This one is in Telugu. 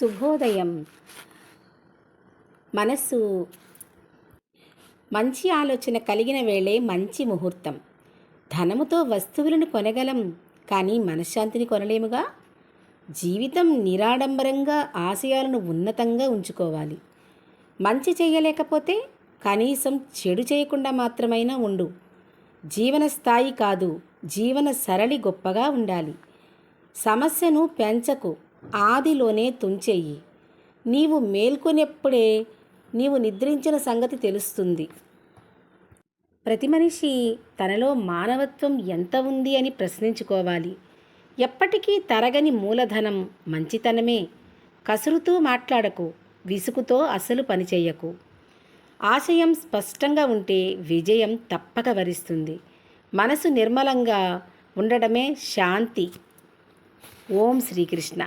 శుభోదయం మనస్సు మంచి ఆలోచన కలిగిన వేళే మంచి ముహూర్తం. ధనముతో వస్తువులను కొనగలం కానీ మనశ్శాంతిని కొనలేముగా? జీవితం నిరాడంబరంగా ఆశయాలను ఉన్నతంగా ఉంచుకోవాలి. మంచి చేయలేకపోతే కనీసం చెడు చేయకుండా మాత్రమైనా ఉండు. జీవన స్థాయి కాదు జీవన సరళి గొప్పగా ఉండాలి. సమస్యను పెంచకు. ఆదిలోనే తుంచెయ్యి నీవు మేల్కొనేప్పుడే నీవు నిద్రించిన సంగతి తెలుస్తుంది. ప్రతి మనిషి తనలో మానవత్వం ఎంత ఉంది అని ప్రశ్నించుకోవాలి. ఎప్పటికీ తరగని మూలధనం మంచితనమే. కసురుతూ మాట్లాడకు విసుగుతో అసలు పనిచేయకు ఆశయం స్పష్టంగా ఉంటే విజయం తప్పక వరిస్తుంది. మనసు నిర్మలంగా ఉండడమే శాంతి. ఓం శ్రీకృష్ణ.